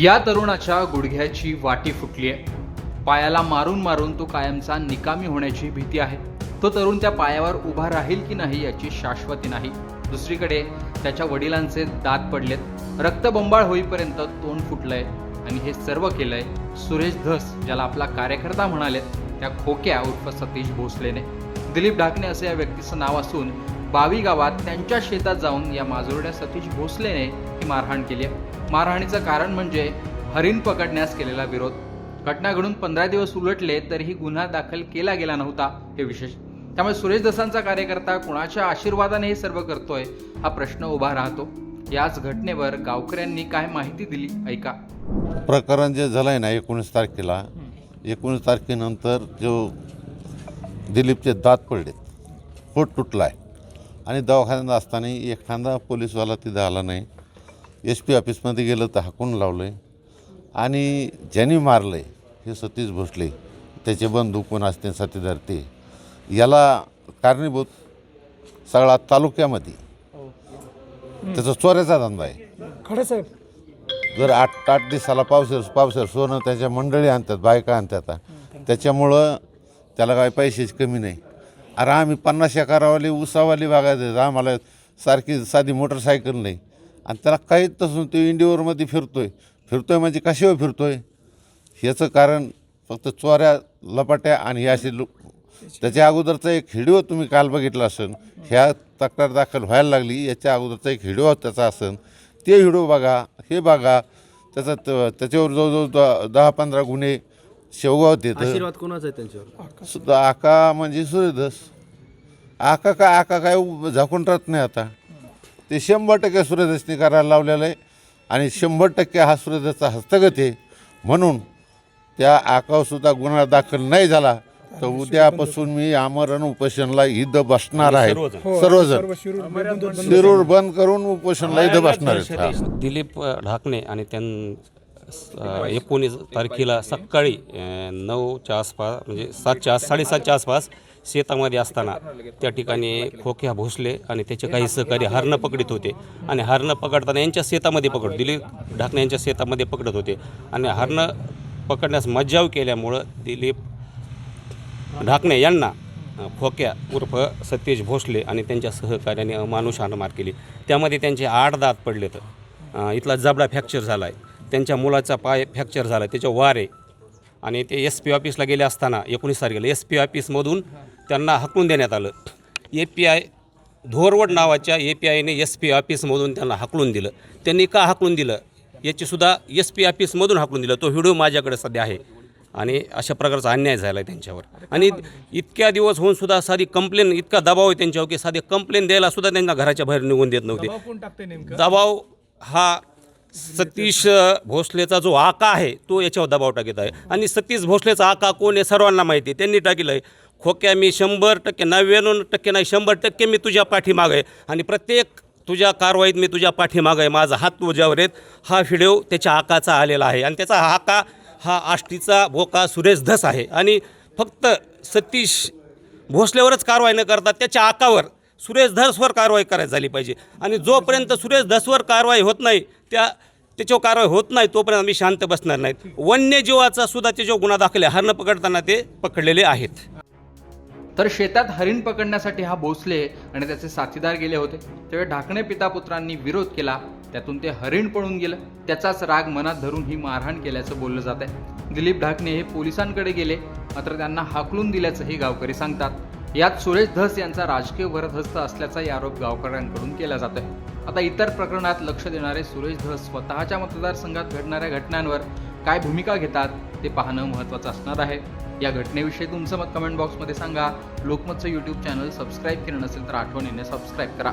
या तरुणाच्या गुडघ्याची वाटी फुटली आहे पायाला मारून मारून तो कायमचा निकामी होण्याची भीती आहे. तो तरुण त्या पायावर उभा राहील की नाही याची शाश्वती नाही. दुसरीकडे त्याच्या वडिलांचे दात पडलेत. रक्तबंबाळ होईपर्यंत तोंड फुटलंय आणि हे सर्व केलंय सुरेश धस ज्याला आपला कार्यकर्ता म्हणालेत त्या खोक्या उर्फ सतीश भोसलेने. दिलीप ढाकणे असे या व्यक्तीचं नाव असून बावी गावात त्यांच्या शेतात जाऊन या माजुरड्या सतीश भोसलेने ही मारहाण केली आहे. मारहाणीचं कारण म्हणजे हरिण पकडण्यास केलेला विरोध. घटना घडून पंधरा दिवस उलटले तरीही गुन्हा दाखल केला गेला नव्हता हे विशेष. त्यामुळे सुरेश दसांचा कार्यकर्ता कुणाच्या आशीर्वादाने हे सर्व करतोय हा प्रश्न उभा राहतो. याच घटनेवर गावकऱ्यांनी काय माहिती दिली ऐका. प्रकरण जे झालं आहे ना एकोणीस तारखेला एकोणीस तारखेनंतर जो दिलीपचे दात पडलेत पोट तुटला आहे आणि दवाखान्यात असताना एखादा पोलीसवाला तिथं आला नाही. एस पी ऑफिसमध्ये गेलं तर हाकून लावलं आहे आणि ज्यांनी मारलं आहे हे सतीश भोसले त्याचे बंधू कोण असते साथीदार ते याला कारणीभूत सगळा तालुक्यामध्ये. त्याचा चोऱ्याचा धंदा आहे. खडे साहेब. जर आठ आठ दिवसाला पावसाळ पावसाळ सोनं त्याच्या मंडळी आणतात बायका आणतात. त्याच्यामुळं त्याला काही पैशाची कमी नाही. अरे आम्ही पन्नास एकरावाली उसावाली देत आम्हाला सारखी साधी मोटरसायकल नाही. आणि त्याला काहीच तसून तो आहे फिरतो आहे म्हणजे कशावर आहे ह्याचं कारण फक्त चोऱ्या लपाट्या आणि हे असे लोक त्याच्या अगोदरचा एक व्हिडिओ तुम्ही काल बघितला असेल. ह्या तक्रार दाखल व्हायला लागली. याच्या अगोदरचा एक व्हिडिओ त्याचा असेल. ते व्हिडिओ बघा हे बघा. त्याचा त- त्याच्यावर जवळजवळ द- दहा पंधरा गुन्हे शेवगाव येतं आशीर्वाद कोणाचा आहे त्यांच्यावर? सुद्धा आका म्हणजे सूर्यदस आका काय आका काय झाकून राहत नाही आता. ते शंभर टक्के सूर्यदसनी करायला लावलेलं आहे. आणि शंभर टक्के हा सूर्यदसचा हस्तगत आहे. म्हणून त्या आकावसुद्धा गुन्हा दाखल नाही झाला तर उद्यापासून मी आमरण उपोषणला इथं बसणार आहे. सर्वजण. सर्व शिरूर बंद करून उपोषणला इथं बसणार आहेत. हा. दिलीप ढाकणे आणि त्यां एकोणीस तारखेला सकाळी नऊच्या आसपास म्हणजे सातच्या आस साडेसातच्या आसपास शेतामध्ये असताना त्या ठिकाणी खोक्या भोसले आणि त्याचे काही सहकारी हरणं पकडत होते. आणि हरणं पकडताना यांच्या शेतामध्ये पकड दिलीप ढाकणे यांच्या शेतामध्ये पकडत होते. आणि हरणं पकडण्यास मज्जाव केल्यामुळं दिलीप ढाकणे यांना खोक्या उर्फ सतीश भोसले आणि त्यांच्या सहकार्याने अमानुष हाणमार केली. त्यामध्ये त्यांचे आठ दात पडलेत. इथला जबडा फ्रॅक्चर झाला आहे त्यांच्या मुलाचा पाय फ्रॅक्चर झाला आहे त्याच्या वारे. आणि ते एस पी ऑफिसला गेले असताना एकोणीस तारखेला एस पी ऑफिसमधून त्यांना हकलून देण्यात आलं. ए पी आय धोरवड नावाच्या ए पी आयने एस पी ऑफिसमधून त्यांना हकलून दिलं. त्यांनी का हकलून दिलं? याचीसुद्धा एस पी ऑफिसमधून हाकलून दिलं. तो व्हिडिओ माझ्याकडे सध्या आहे. आणि अशा प्रकारचा अन्याय झाला आहे त्यांच्यावर. आणि इतक्या दिवस होऊन सुद्धा साधी कंप्लेन इतका दबाव आहे त्यांच्यावर की साधी कंप्लेन द्यायला सुद्धा त्यांना घराच्या बाहेर निघून देत नव्हते. दबाव हा सतीश भोसलेचा जो आका आहे तो याच्यावर दबाव टाकीत आहे. आणि सतीश भोसलेचा आका कोण आहे सर्वांना माहिती आहे. त्यांनी टाकलं आहे खोक्या मी शंभर टक्के नव्याण्णव टक्के नाही शंभर टक्के मी तुझ्या पाठीमाग आहे. आणि प्रत्येक तुझ्या कारवाईत मी तुझ्या पाठीमाग आहे. माझा हात तुझ्यावर आहेत. हा व्हिडिओ त्याच्या आकाचा आलेला आहे. आणि त्याचा आका हा आष्टीचा भोका सुरेश धस आहे. आणि फक्त सतीश भोसलेवरच कारवाई न करता त्याच्या आकावर सुरेश धसवर कारवाई करायची झाली पाहिजे. आणि जोपर्यंत सुरेश धसवर कारवाई होत नाही त्या त्याच्यावर कारवाई होत नाही तोपर्यंत आम्ही शांत बसणार नाहीत. वन्यजीवाचा सुद्धा त्याच्यावर गुन्हा दाखल आहे हरणं पकडताना ते पकडलेले आहेत. तर शेतात हरिण पकडण्यासाठी हा भोसले आणि त्याचे साथीदार गेले होते. त्यावेळी ढाकणे पिता पुत्रांनी विरोध केला. त्यातून ते हरिण पळून गेलं. त्याचाच राग मनात धरून ही मारहाण केल्याचं बोललं जात आहे दिलीप ढाकणे हे पोलिसांकडे गेले. मात्र त्यांना हाकलून दिल्याचंही गावकरी सांगतात. यात सुरेश धस यांचा राजकीय वरदहस्त असल्याचाही आरोप गावकऱ्यांकडून केला जातोय आता इतर प्रकरणात लक्ष देणारे सुरेश धस स्वतःच्या मतदारसंघात घडणाऱ्या घटनांवर काय भूमिका घेतात ते पाहणं महत्त्वाचं असणार आहे. या घटनेविषयी तुमचं मत कमेंट बॉक्समध्ये सांगा. लोकमतचं यूट्यूब चॅनल सबस्क्राईब केलं नसेल तर आठवणीने सबस्क्राईब करा.